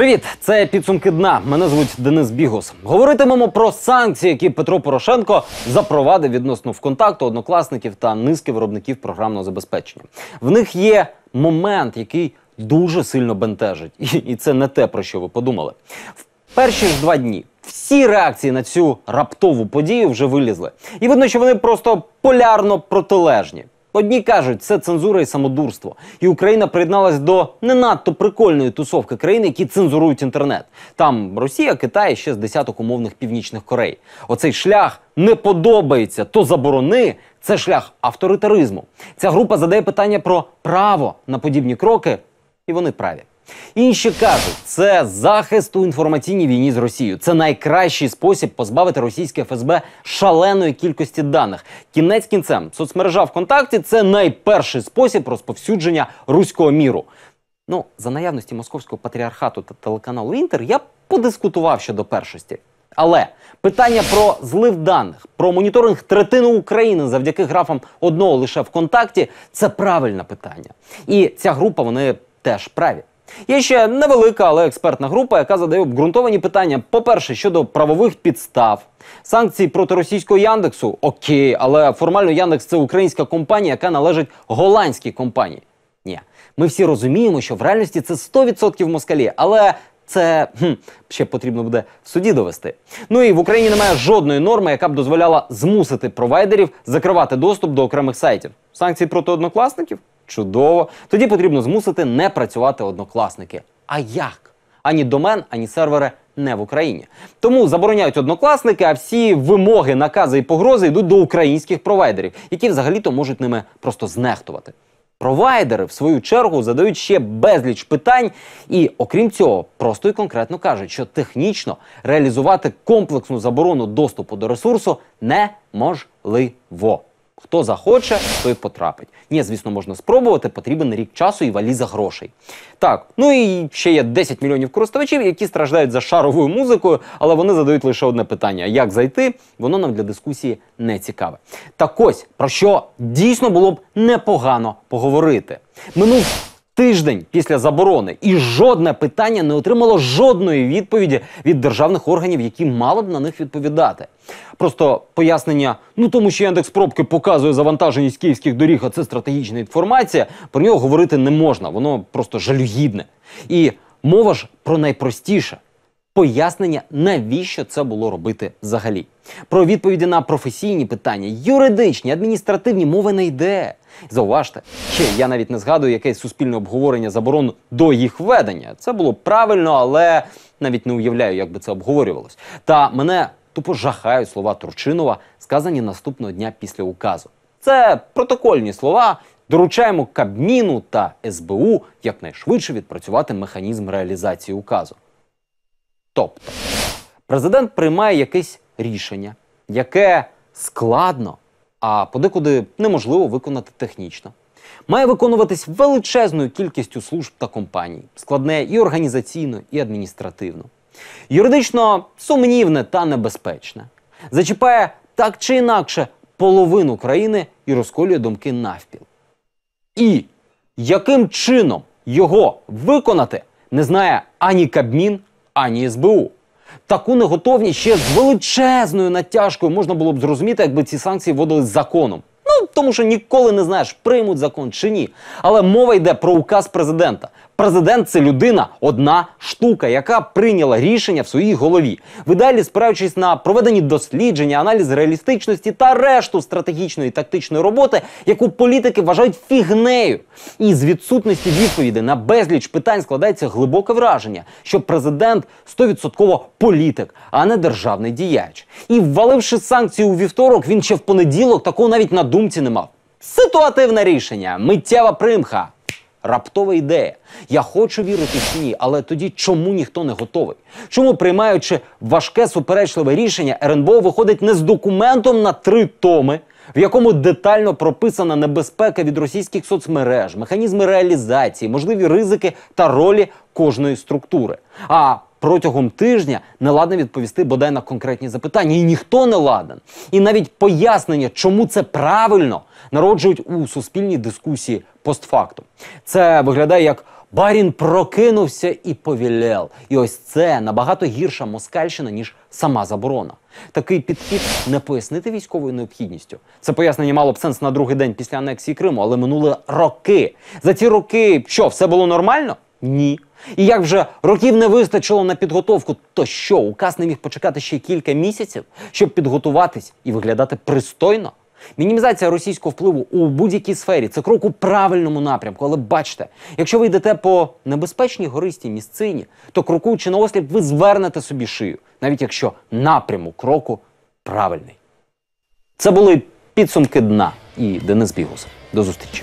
Привіт, це підсумки дна. Мене звуть Денис Бігус. Говоритимемо про санкції, які Петро Порошенко запровадив відносно ВКонтакту, однокласників та низки виробників програмного забезпечення. В них є момент, який дуже сильно бентежить, і, і це не те, про що ви подумали. В перші ж два дні всі реакції на цю раптову подію вже вилізли. І видно, що вони просто полярно протилежні. Одні кажуть, це цензура і самодурство, і Україна приєдналась до не надто прикольної тусовки країн, які цензурують інтернет. Там Росія, Китай, ще з десяток умовних північних Корей. Оцей шлях не подобається, то заборони. Це шлях авторитаризму. Ця група задає питання про право на подібні кроки, і вони праві. Інші кажуть, це захист у інформаційній війні з Росією. Це найкращий спосіб позбавити російське ФСБ шаленої кількості даних. Кінець кінцем соцмережа ВКонтакті це найперший спосіб розповсюдження руського міру. Ну, за наявності московського патріархату та телеканалу Інтер я подискутував щодо першості. Але питання про злив даних, про моніторинг третини України завдяки графам одного лише ВКонтакті це правильне питання. І ця група вони теж праві. Є ще невелика, але експертна група, яка задає обґрунтовані питання. По-перше, щодо правових підстав, санкції проти російського Яндексу окей, але формально Яндекс це українська компанія, яка належить голландській компанії. Ні, ми всі розуміємо, що в реальності це 100% москалі, але це хм, ще потрібно буде в суді довести. Ну і в Україні немає жодної норми, яка б дозволяла змусити провайдерів закривати доступ до окремих сайтів. Санкції проти однокласників? Чудово. Тоді потрібно змусити не працювати однокласники. А як? Ані домен, ані сервери не в Україні. Тому забороняють однокласники, а всі вимоги, накази і погрози йдуть до українських провайдерів, які взагалі-то можуть ними просто знехтувати. Провайдери, в свою чергу, задають ще безліч питань, і, окрім цього, просто і конкретно кажуть, що технічно реалізувати комплексну заборону доступу до ресурсу неможливо. Хто захоче, той потрапить. Ні, звісно, можна спробувати, потрібен рік часу і валіза грошей. Так, ну і ще є 10 мільйонів користувачів, які страждають за шаровою музикою, але вони задають лише одне питання: як зайти? Воно нам для дискусії не цікаве. Так ось про що дійсно було б непогано поговорити. Минув тиждень після заборони, і жодне питання не отримало жодної відповіді від державних органів, які мали б на них відповідати. Просто пояснення, ну тому що Яндекс пробки показує завантаженість київських доріг, а це стратегічна інформація. Про нього говорити не можна, воно просто жалюгідне. І мова ж про найпростіше. Пояснення, навіщо це було робити взагалі. Про відповіді на професійні питання, юридичні, адміністративні мови не йде. Зауважте, ще я навіть не згадую якесь суспільне обговорення заборон до їх введення. Це було правильно, але навіть не уявляю, як би це обговорювалось. Та мене тупо жахають слова Турчинова, сказані наступного дня після указу. Це протокольні слова. Доручаємо Кабміну та СБУ якнайшвидше відпрацювати механізм реалізації указу. Тобто, президент приймає якесь рішення, яке складно, а подекуди неможливо виконати технічно. Має виконуватись величезною кількістю служб та компаній, складне і організаційно, і адміністративно. Юридично сумнівне та небезпечне. Зачіпає так чи інакше половину країни і розколює думки навпіл. І яким чином його виконати, не знає ані Кабмін, ані СБУ. Таку неготовність ще з величезною натяжкою можна було б зрозуміти, якби ці санкції вводились законом. Ну тому що ніколи не знаєш, приймуть закон чи ні. Але мова йде про указ президента. Президент це людина, одна штука, яка прийняла рішення в своїй голові. В ідеалі, спираючись на проведені дослідження, аналіз реалістичності та решту стратегічної і тактичної роботи, яку політики вважають фігнею. І з відсутності відповіді на безліч питань складається глибоке враження, що президент стовідсотково політик, а не державний діяч. І вваливши санкції у вівторок, він ще в понеділок такого навіть на думці не мав. Ситуативне рішення, миттєва примха. Раптова ідея. Я хочу вірити чи ні, але тоді чому ніхто не готовий? Чому, приймаючи важке суперечливе рішення, РНБО виходить не з документом на три томи, в якому детально прописана небезпека від російських соцмереж, механізми реалізації, можливі ризики та ролі кожної структури. А протягом тижня не ладен відповісти бодай на конкретні запитання, і ніхто не ладен. І навіть пояснення, чому це правильно, народжують у суспільній дискусії постфактум. Це виглядає як Барін прокинувся і повілел. І ось це набагато гірша москальщина, ніж сама заборона. Такий підхід не пояснити військовою необхідністю. Це пояснення мало б сенс на другий день після анексії Криму, але минули роки. За ці роки що, все було нормально? Ні. І як вже років не вистачило на підготовку, то що, указ не міг почекати ще кілька місяців, щоб підготуватись і виглядати пристойно? Мінімізація російського впливу у будь-якій сфері це крок у правильному напрямку. Але бачите, якщо ви йдете по небезпечній гористій місцині, то крокуючи на осліп, ви звернете собі шию, навіть якщо напрямок кроку правильний. Це були підсумки дна і Денис Бігус. До зустрічі.